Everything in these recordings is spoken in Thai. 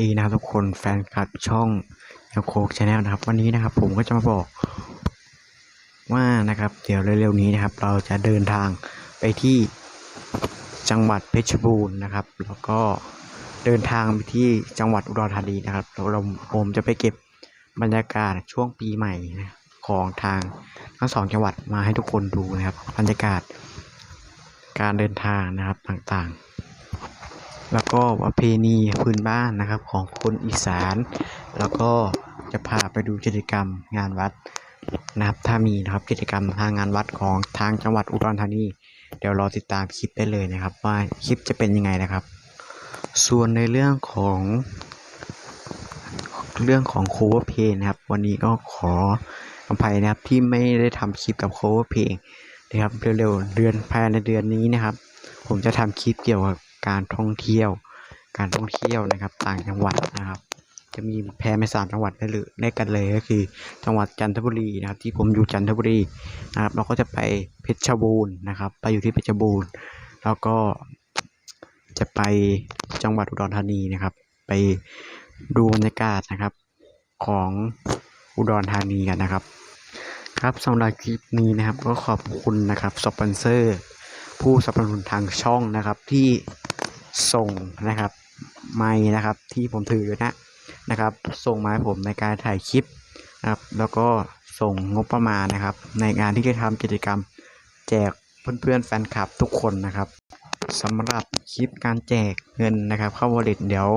ดีนะครับทุกคนแฟนคลับช่องเอลโคกชาแนลนะครับ วันนี้นะครับผมก็จะมาบอกว่านะครับ เดี๋ยวเร็วๆนี้นะครับ เราจะเดินทางไปที่จังหวัดเพชรบูรณ์นะครับ แล้วก็เดินทางไปที่จังหวัดอุดรธานีนะครับเราผมจะไปเก็บบรรยากาศช่วงปีใหม่นะของทางทั้งสองจังหวัดมาให้ทุกคนดูนะครับบรรยากาศการเดินทางนะครับต่างๆ แล้วก็ประเพณีพื้นบ้านนะครับของคนอีสาน แล้วก็จะพาไปดูกิจกรรมงานวัดนะครับถ้ามีนะครับกิจกรรมทางงานวัดของทางจังหวัดอุดรธานีเดี๋ยวรอติดตามคลิปได้เลยนะครับ ว่าคลิปจะเป็นยังไงนะครับ ส่วนในเรื่องของเรื่องของ cover play นะครับ วันนี้ก็ขออภัยนะครับที่ไม่ได้ทำคลิปกับ cover play นะครับเร็วๆเดือนภายในเดือนนี้นะครับ ผมจะทำคลิปเกี่ยวกับ การท่องเที่ยว การท่องเที่ยวนะครับ ต่างจังหวัดนะครับ จะมีแพร่ไม่สามจังหวัดได้เลยได้กันเลยก็คือ จังหวัดจันทบุรีนะครับ ที่ผมอยู่จันทบุรีนะครับ เราก็จะไปเพชรบูรณ์นะครับ ไปอยู่ที่เพชรบูรณ์ แล้วก็จะไปจังหวัดอุดรธานีนะครับ ไปดูบรรยากาศนะครับของอุดรธานีกันนะครับ ครับสำหรับคลิปนี้นะครับก็ขอบคุณนะครับสปอนเซอร์ผู้สนับสนุนทางช่องนะครับที่ ส่งนะครับ ไม้นะครับที่ผมถืออยู่นะนะครับ ส่งมาให้ผมในการถ่ายคลิปนะครับ แล้วก็ส่งงบประมาณนะครับ ในงานที่จะทำกิจกรรมแจกเพื่อนๆแฟนคลับทุกคนนะครับสำหรับคลิปการแจกเงินนะครับ เข้าวอลเล็ตเดี๋ยว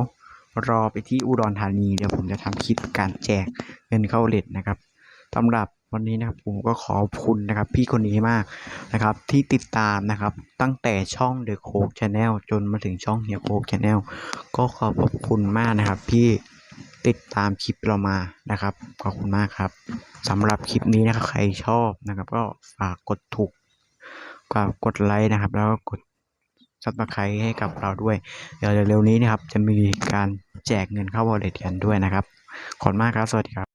รอไปที่อุดรธานีเดี๋ยวผมจะทำคลิปการแจกเงินเข้าวอลเล็ตนะครับสำหรับ วันนี้นะครับผมก็ขอบคุณนะครับพี่คนนี้มากนะครับ ที่ติดตามนะครับ ตั้งแต่ช่อง The Coke Channel จนมาถึงช่องเฮียโคก Channel ก็ขอบคุณมากนะครับที่ติดตามคลิปเรามานะครับ ขอบคุณมากครับสำหรับคลิปนี้นะครับใครชอบนะครับ ก็ฝากกดถูกฝากกดไลค์นะครับ แล้วก็กดซับสไครต์ให้กับเราด้วย เดี๋ยวเร็วๆนี้นะครับ จะมีการแจกเงินเข้าวอลเล็ตกันด้วยนะครับ ขอบคุณมากครับ สวัสดีครับ